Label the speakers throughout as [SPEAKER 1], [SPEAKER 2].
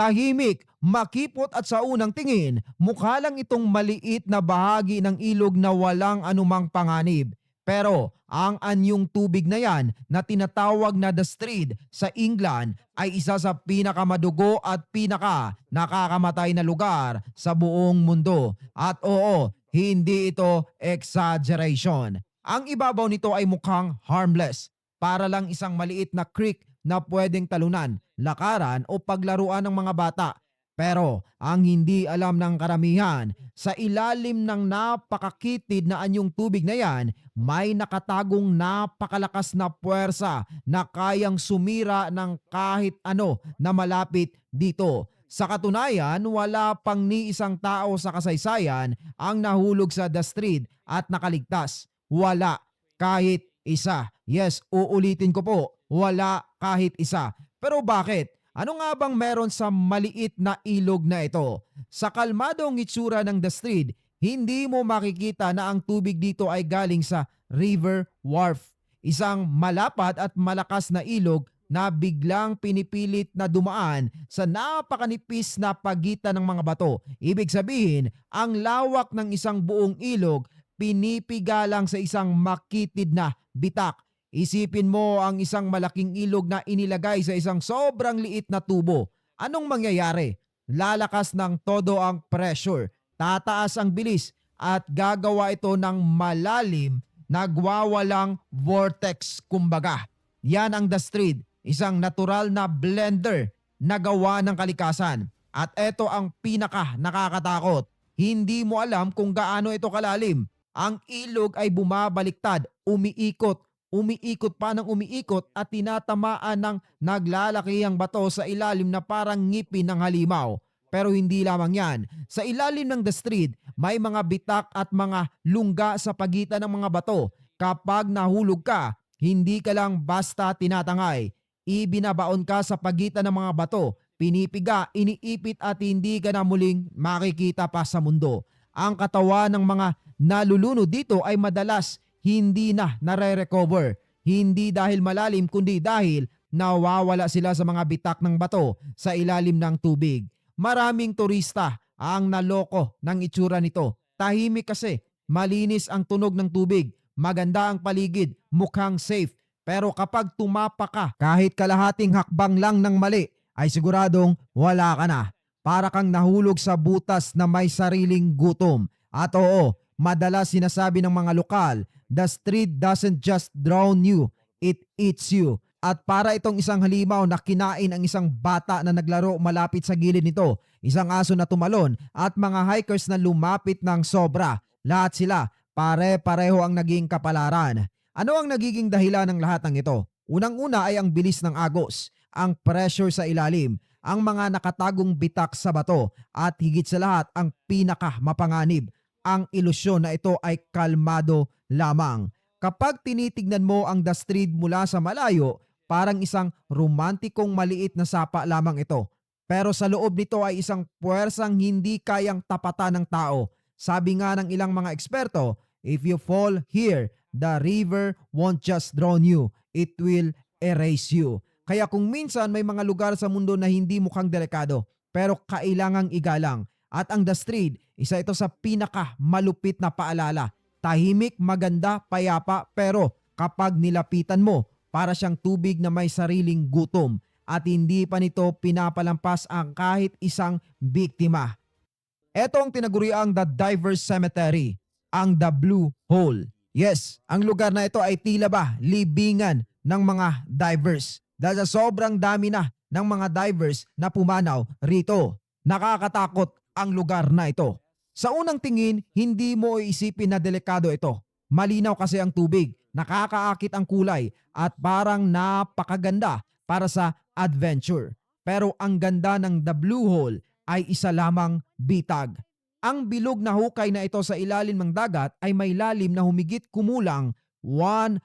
[SPEAKER 1] Tahimik, makipot at sa unang tingin, mukha lang itong maliit na bahagi ng ilog na walang anumang panganib. Pero ang anyong tubig na yan na tinatawag na the Strid sa England ay isa sa pinakamadugo at pinaka nakakamatay na lugar sa buong mundo. At oo, hindi ito exaggeration. Ang ibabaw nito ay mukhang harmless. Para lang isang maliit na creek na pwedeng talunan, lakaran o paglaruan ng mga bata. Pero ang hindi alam ng karamihan, sa ilalim ng napakakitid na anyong tubig na yan, may nakatagong napakalakas na puwersa na kayang sumira ng kahit ano na malapit dito. Sa katunayan, wala pang ni isang tao sa kasaysayan ang nahulog sa The Street at nakaligtas. Wala. Kahit isa. Yes, uulitin ko po. Wala kahit isa. Pero bakit? Ano nga bang meron sa maliit na ilog na ito? Sa kalmadong itsura ng The Street, hindi mo makikita na ang tubig dito ay galing sa River Wharf. Isang malapat at malakas na ilog na biglang pinipilit na dumaan sa napakanipis na pagitan ng mga bato. Ibig sabihin, ang lawak ng isang buong ilog pinipiga lang sa isang makitid na bitak. Isipin mo ang isang malaking ilog na inilagay sa isang sobrang liit na tubo. Anong mangyayari? Lalakas ng todo ang pressure, tataas ang bilis at gagawa ito ng malalim, nagwawalang vortex kumbaga. Yan ang The Street, isang natural na blender na gawa ng kalikasan. At ito ang pinaka nakakatakot. Hindi mo alam kung gaano ito kalalim. Ang ilog ay bumabaliktad, umiikot, umiikot pa ng umiikot at tinatamaan ng naglalakihang bato sa ilalim na parang ngipin ng halimaw. Pero hindi lamang yan. Sa ilalim ng the street, may mga bitak at mga lungga sa pagitan ng mga bato. Kapag nahulog ka, hindi ka lang basta tinatangay. Ibinabaon ka sa pagitan ng mga bato, pinipiga, iniipit at hindi ka na muling makikita pa sa mundo. Ang katawan ng mga nalulunod dito ay madalas hindi na nare-recover. Hindi dahil malalim kundi dahil nawawala sila sa mga bitak ng bato sa ilalim ng tubig. Maraming turista ang naloko ng itsura nito. Tahimik kasi, malinis ang tunog ng tubig, maganda ang paligid, mukhang safe. Pero kapag tumapa ka kahit kalahating hakbang lang ng mali, ay siguradong wala ka na. Para kang nahulog sa butas na may sariling gutom. At oo, madalas sinasabi ng mga lokal, the street doesn't just drown you, it eats you. At para itong isang halimaw na kinain ang isang bata na naglaro malapit sa gilid nito, isang aso na tumalon at mga hikers na lumapit ng sobra. Lahat sila, pare-pareho ang naging kapalaran. Ano ang nagiging dahilan ng lahat ng ito? Unang-una ay ang bilis ng agos, ang pressure sa ilalim, ang mga nakatagong bitak sa bato at higit sa lahat ang pinaka mapanganib, ang ilusyon na ito ay kalmado lamang. Kapag tinitignan mo ang The Street mula sa malayo, parang isang romantikong maliit na sapa lamang ito. Pero sa loob nito ay isang puwersang hindi kayang tapatan ng tao. Sabi nga ng ilang mga eksperto, if you fall here, the river won't just drown you, it will erase you. Kaya kung minsan may mga lugar sa mundo na hindi mukhang delikado, pero kailangang igalang. At ang The Street, isa ito sa pinaka malupit na paalala. Tahimik, maganda, payapa, pero kapag nilapitan mo, para siyang tubig na may sariling gutom at hindi pa nito pinapalampas ang kahit isang biktima. Ito ang tinaguriang The Divers Cemetery, ang The Blue Hole. Yes, ang lugar na ito ay tila ba libingan ng mga divers dahil sa sobrang dami na ng mga divers na pumanaw rito. Nakakatakot ang lugar na ito. Sa unang tingin, hindi mo iisipin na delikado ito. Malinaw kasi ang tubig, nakakaakit ang kulay at parang napakaganda para sa adventure. Pero ang ganda ng The Blue Hole ay isa lamang bitag. Ang bilog na hukay na ito sa ilalim ng dagat ay may lalim na humigit kumulang 100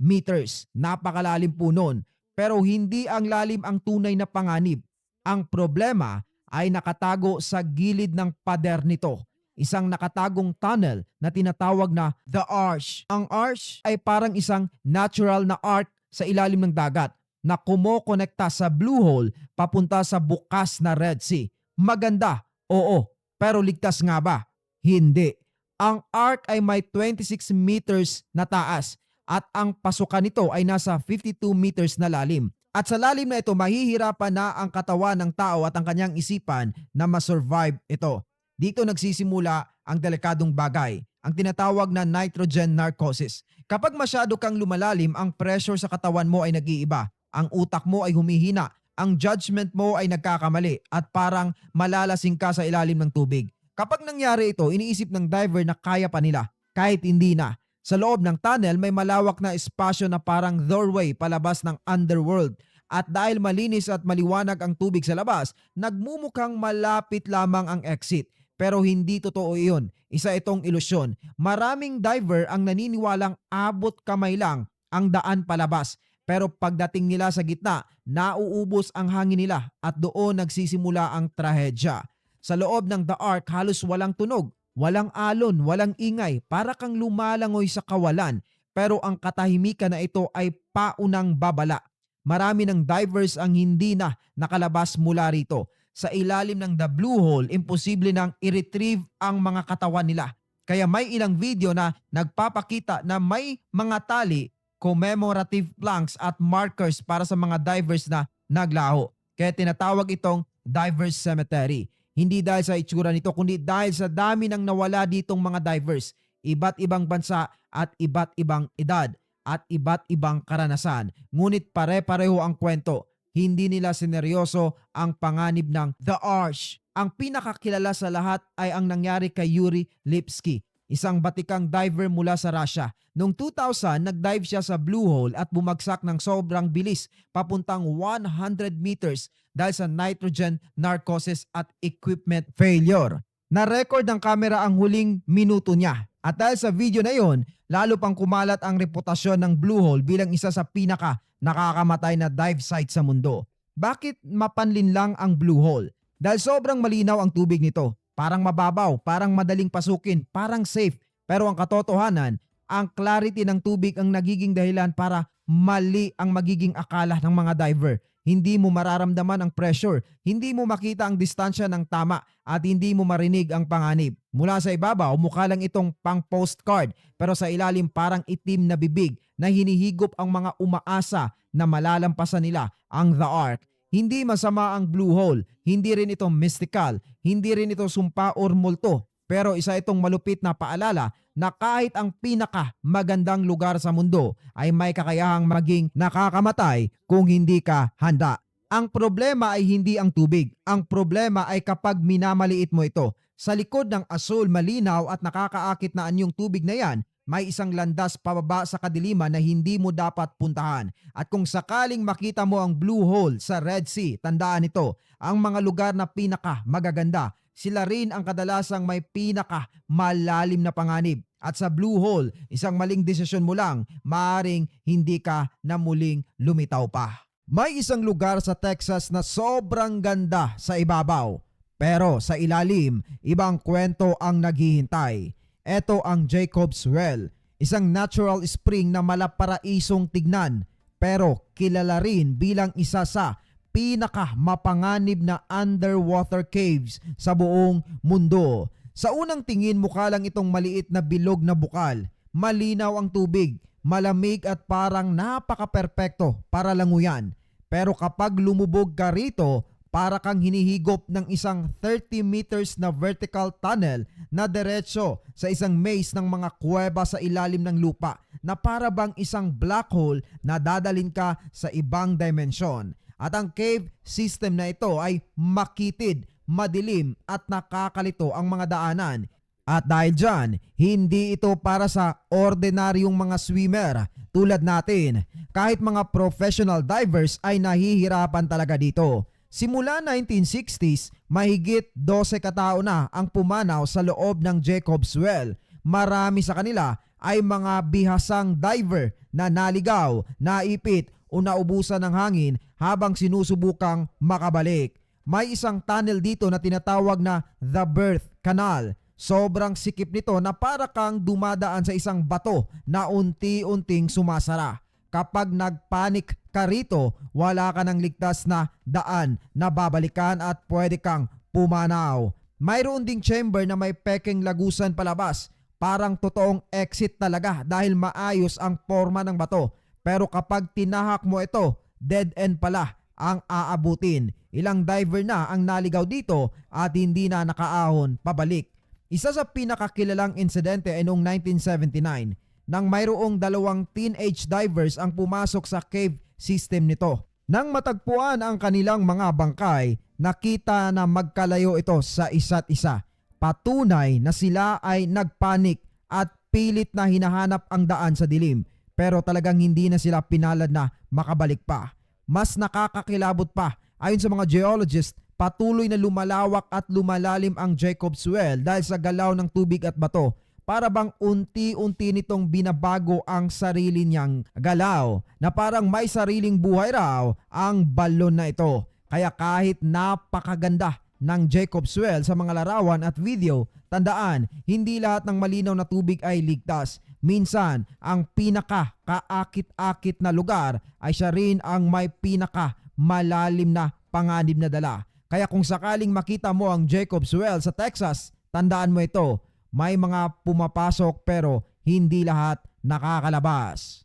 [SPEAKER 1] meters. Napakalalim po nun. Pero hindi ang lalim ang tunay na panganib. Ang problema ay nakatago sa gilid ng pader nito. Isang nakatagong tunnel na tinatawag na The Arch. Ang arch ay parang isang natural na arc sa ilalim ng dagat. na kumokonekta sa Blue Hole papunta sa bukas na Red Sea. Maganda, oo. Pero ligtas nga ba? Hindi. Ang ark ay may 26 meters na taas at ang pasukan nito ay nasa 52 meters na lalim. At sa lalim na ito, mahihirapan na ang katawan ng tao at ang kanyang isipan na masurvive ito. Dito nagsisimula ang delikadong bagay, ang tinatawag na nitrogen narcosis. Kapag masyado kang lumalalim, ang pressure sa katawan mo ay nag-iiba. Ang utak mo ay humihina. Ang judgment mo ay nagkakamali at parang malalasing ka sa ilalim ng tubig. Kapag nangyari ito, iniisip ng diver na kaya pa nila, kahit hindi na. Sa loob ng tunnel, may malawak na espasyo na parang doorway palabas ng underworld. At dahil malinis at maliwanag ang tubig sa labas, nagmumukhang malapit lamang ang exit. Pero hindi totoo iyon. Isa itong ilusyon. Maraming diver ang naniniwalang abot kamay lang ang daan palabas. Pero pagdating nila sa gitna, nauubos ang hangin nila at doon nagsisimula ang trahedya. Sa loob ng The Ark halos walang tunog, walang alon, walang ingay, para kang lumalangoy sa kawalan. Pero ang katahimikan na ito ay paunang babala. Marami ng divers ang hindi na nakalabas mula rito. Sa ilalim ng The Blue Hole, imposible nang i-retrieve ang mga katawan nila. Kaya may ilang video na nagpapakita na may mga tali, commemorative planks at markers para sa mga divers na naglaho. Kaya tinatawag itong Divers Cemetery. Hindi dahil sa itsura nito kundi dahil sa dami ng nawala ditong mga divers. Iba't ibang bansa at iba't ibang edad at iba't ibang karanasan. Ngunit pare-pareho ang kwento. Hindi nila sineryoso ang panganib ng The Arch. Ang pinakakilala sa lahat ay ang nangyari kay Yuri Lipsky, isang batikang diver mula sa Russia. Noong 2000, nag-dive siya sa Blue Hole at bumagsak ng sobrang bilis papuntang 100 meters dahil sa nitrogen narcosis at equipment failure. Na-record ng kamera ang huling minuto niya. At dahil sa video na yon, lalo pang kumalat ang reputasyon ng Blue Hole bilang isa sa pinaka nakakamatay na dive site sa mundo. Bakit mapanlin lang ang Blue Hole? Dahil sobrang malinaw ang tubig nito. Parang mababaw, parang madaling pasukin, parang safe. Pero ang katotohanan, ang clarity ng tubig ang nagiging dahilan para mali ang magiging akala ng mga diver. Hindi mo mararamdaman ang pressure, hindi mo makita ang distansya ng tama at hindi mo marinig ang panganib. Mula sa ibabaw, mukha lang itong pang postcard pero sa ilalim parang itim na bibig na hinihigop ang mga umaasa na malalampasan nila ang The Ark. Hindi masama ang blue hole, hindi rin ito mystical, hindi rin ito sumpa or multo. Pero isa itong malupit na paalala na kahit ang pinaka magandang lugar sa mundo ay may kakayahang maging nakakamatay kung hindi ka handa. Ang problema ay hindi ang tubig. Ang problema ay kapag minamaliit mo ito. Sa likod ng asul, malinaw at nakakaakit na anyong tubig na yan, may isang landas pababa sa kadiliman na hindi mo dapat puntahan. At kung sakaling makita mo ang blue hole sa Red Sea, tandaan ito, ang mga lugar na pinaka magaganda, sila rin ang kadalasang may pinaka malalim na panganib. At sa blue hole, isang maling desisyon mo lang, maaring hindi ka na muling lumitaw pa. May isang lugar sa Texas na sobrang ganda sa ibabaw. Pero sa ilalim, ibang kwento ang naghihintay. Ito ang Jacob's Well, isang natural spring na malaparaisong tignan pero kilala rin bilang isa sa pinaka mapanganib na underwater caves sa buong mundo. Sa unang tingin mukha lang itong maliit na bilog na bukal. Malinaw ang tubig, malamig at parang napaka-perpekto para languyan. Pero kapag lumubog ka rito, para kang hinihigop ng isang 30 meters na vertical tunnel na diretso sa isang maze ng mga kuweba sa ilalim ng lupa na para bang isang black hole na dadalin ka sa ibang dimensyon. At ang cave system na ito ay makitid, madilim at nakakalito ang mga daanan. At dahil dyan, hindi ito para sa ordinaryong mga swimmer tulad natin. Kahit mga professional divers ay nahihirapan talaga dito. Simula 1960s, mahigit 12 katao na ang pumanaw sa loob ng Jacob's Well. Marami sa kanila ay mga bihasang diver na naligaw, naipit o naubusan ng hangin habang sinusubukang makabalik. May isang tunnel dito na tinatawag na The Birth Canal. Sobrang sikip nito na para kang dumadaan sa isang bato na unti-unting sumasara. Kapag nagpanik ka rito, wala ka ng ligtas na daan na babalikan at pwede kang pumanaw. Mayroon ding chamber na may peking lagusan palabas. Parang totoong exit talaga dahil maayos ang forma ng bato. Pero kapag tinahak mo ito, dead end pala ang aabutin. Ilang diver na ang naligaw dito at hindi na nakaahon pabalik. Isa sa pinakakilalang insidente ay noong 1979 nang mayroong dalawang teenage divers ang pumasok sa cave system nito. Nang matagpuan ang kanilang mga bangkay, nakita na magkalayo ito sa isa't isa. Patunay na sila ay nagpanik at pilit na hinahanap ang daan sa dilim pero talagang hindi na sila pinalad na makabalik pa. Mas nakakakilabot pa ayon sa mga geologist patuloy na lumalawak at lumalalim ang Jacob's Well dahil sa galaw ng tubig at bato para bang unti-unti nitong binabago ang sarili niyang galaw na parang may sariling buhay raw ang balon na ito. Kaya kahit napakaganda ng Jacob's Well sa mga larawan at video, tandaan, hindi lahat ng malinaw na tubig ay ligtas. Minsan, ang pinaka kaakit-akit na lugar ay siya rin ang may pinaka malalim na panganib na dala. Kaya kung sakaling makita mo ang Jacob's Well sa Texas, tandaan mo ito, may mga pumapasok pero hindi lahat nakakalabas.